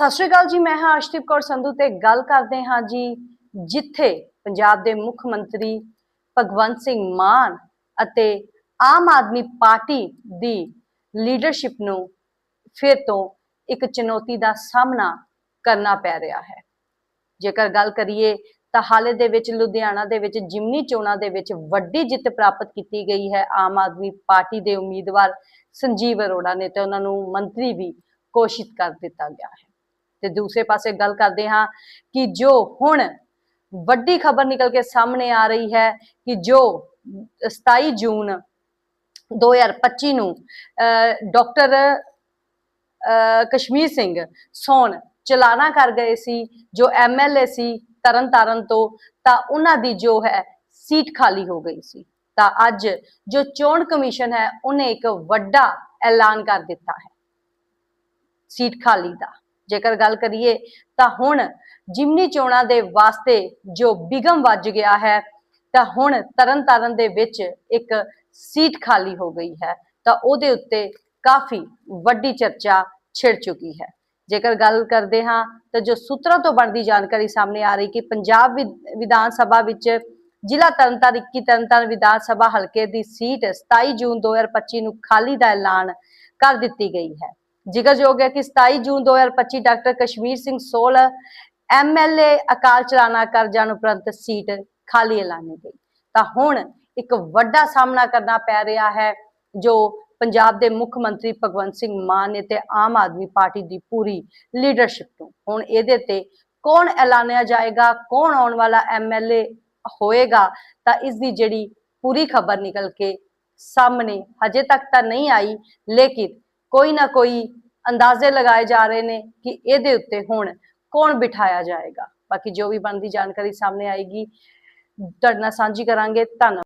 ਸਤਿ ਸ਼੍ਰੀ ਅਕਾਲ ਜੀ, ਮੈਂ ਹਾਂ ਅਰਸ਼ਦੀਪ ਕੌਰ ਸੰਧੂ ਤੇ ਗੱਲ ਕਰਦੇ ਹਾਂ ਜੀ ਜਿੱਥੇ ਪੰਜਾਬ ਦੇ ਮੁੱਖ ਮੰਤਰੀ ਭਗਵੰਤ ਸਿੰਘ ਮਾਨ ਅਤੇ ਆਮ ਆਦਮੀ ਪਾਰਟੀ ਦੀ ਲੀਡਰਸ਼ਿਪ ਨੂੰ ਫਿਰ ਤੋਂ ਇੱਕ ਚੁਣੌਤੀ ਦਾ ਸਾਹਮਣਾ ਕਰਨਾ ਪੈ ਰਿਹਾ ਹੈ। ਜੇਕਰ ਗੱਲ ਕਰੀਏ ਤਾਂ ਹਾਲੇ ਦੇ ਵਿੱਚ ਲੁਧਿਆਣਾ ਦੇ ਵਿੱਚ ਜਿਮਨੀ ਚੋਣਾਂ ਦੇ ਵਿੱਚ ਵੱਡੀ ਜਿੱਤ ਪ੍ਰਾਪਤ ਕੀਤੀ ਗਈ ਹੈ। ਆਮ ਆਦਮੀ ਪਾਰਟੀ ਦੇ ਉਮੀਦਵਾਰ ਸੰਜੀਵ ਅਰੋੜਾ ਨੇ ਤੇ ਉਹਨਾਂ ਨੂੰ ਮੰਤਰੀ ਵੀ ਘੋਸ਼ਿਤ ਕਰ ਦਿੱਤਾ ਗਿਆ ਹੈ। ਤੇ ਦੂਸਰੇ ਪਾਸੇ ਗੱਲ ਕਰਦੇ ਹਾਂ ਕਿ ਜੋ ਹੁਣ ਵੱਡੀ ਖਬਰ ਨਿਕਲ ਕੇ ਸਾਹਮਣੇ ਆ ਰਹੀ ਹੈ ਕਿ ਜੋ 27 ਜੂਨ 2025 ਨੂੰ ਡਾਕਟਰ ਕਸ਼ਮੀਰ ਸਿੰਘ ਸੋਨ ਚਲਾਣਾ ਕਰ ਗਏ ਸੀ, ਜੋ ਐਮਐਲਏ ਸੀ ਤਰਨਤਾਰਨ ਤੋਂ, ਤਾਂ ਉਹਨਾਂ ਦੀ ਜੋ ਹੈ ਸੀਟ ਖਾਲੀ ਹੋ ਗਈ ਸੀ। ਤਾਂ ਅੱਜ ਜੋ ਚੋਣ ਕਮਿਸ਼ਨ ਹੈ, ਉਹਨੇ ਇੱਕ ਵੱਡਾ ਐਲਾਨ ਕਰ ਦਿੱਤਾ ਹੈ ਸੀਟ ਖਾਲੀ ਦਾ। ਜੇਕਰ ਗੱਲ ਕਰੀਏ ਤਾਂ ਹੁਣ ਜਿਮਨੀ ਚੋਣਾਂ ਦੇ ਵਾਸਤੇ ਜੋ ਬਿਗਮ ਵੱਜ ਗਿਆ ਹੈ, ਤਾਂ ਹੁਣ ਤਰਨਤਾਰਨ ਦੇ ਵਿੱਚ ਇੱਕ ਸੀਟ ਖਾਲੀ ਹੋ ਗਈ ਹੈ, ਤਾਂ ਉਹਦੇ ਉੱਤੇ ਕਾਫੀ ਵੱਡੀ ਚਰਚਾ ਛਿੜ ਚੁੱਕੀ ਹੈ। ਜੇਕਰ ਗੱਲ ਕਰਦੇ ਹਾਂ, ਤਾਂ ਜੋ ਸੂਤਰਾਂ ਤੋਂ ਬਣਦੀ ਜਾਣਕਾਰੀ ਸਾਹਮਣੇ ਆ ਰਹੀ ਕਿ ਪੰਜਾਬ ਵਿ- ਵਿਧਾਨ ਸਭਾ ਵਿੱਚ ਜ਼ਿਲ੍ਹਾ ਤਰਨਤਾਰਨ 21 ਤਰਨਤਾਰਨ ਵਿਧਾਨ ਸਭਾ ਹਲਕੇ ਦੀ ਸੀਟ 27 ਜੂਨ 2025 ਨੂੰ ਖਾਲੀ ਦਾ ਐਲਾਨ ਕਰ ਦਿੱਤੀ ਗਈ ਹੈ। ਜ਼ਿਕਰਯੋਗ ਹੈ ਕਿ 27 ਜੂਨ 2025 ਡਾਕਟਰ ਕਸ਼ਮੀਰ ਸਿੰਘ ਸੋਲ ਐਮਐਲਏ ਅਕਾਲ ਚਲਾਣਾ ਕਰ ਜਾਣ ਉਪਰੰਤ ਸੀਟ ਖਾਲੀ ਐਲਾਨੀ ਗਈ। ਤਾਂ ਹੁਣ ਇੱਕ ਵੱਡਾ ਸਾਹਮਣਾ ਕਰਨਾ ਪੈ ਰਿਹਾ ਹੈ, ਜੋ ਪੰਜਾਬ ਦੇ ਮੁੱਖ ਮੰਤਰੀ ਭਗਵੰਤ ਸਿੰਘ ਮਾਨ ਨੇ ਤੇ ਆਮ ਆਦਮੀ ਪਾਰਟੀ ਦੀ ਪੂਰੀ ਲੀਡਰਸ਼ਿਪ ਨੂੰ ਹੁਣ ਇਹਦੇ ਤੇ ਕੌਣ ਐਲਾਨਿਆ ਜਾਏਗਾ, ਕੌਣ ਆਉਣ ਵਾਲਾ ਐਮਐਲਏ ਹੋਏਗਾ, ਤਾਂ ਇਸ ਦੀ ਜਿਹੜੀ ਪੂਰੀ ਖਬਰ ਨਿਕਲ ਕੇ ਸਾਹਮਣੇ ਹਜੇ ਤੱਕ ਤਾਂ ਨਹੀਂ ਆਈ, ਲੇਕਿਨ ਕੋਈ ਨਾ ਕੋਈ ਅੰਦਾਜ਼ੇ ਲਗਾਏ ਜਾ ਰਹੇ ਨੇ ਕਿ ਇਹਦੇ ਉੱਤੇ ਹੁਣ ਕੌਣ ਬਿਠਾਇਆ ਜਾਏਗਾ। ਬਾਕੀ ਜੋ ਵੀ ਬਣਦੀ ਜਾਣਕਾਰੀ ਸਾਹਮਣੇ ਆਏਗੀ, ਤੁਹਾਡੇ ਨਾਲ ਸਾਂਝੀ ਕਰਾਂਗੇ। ਧੰਨਵਾਦ।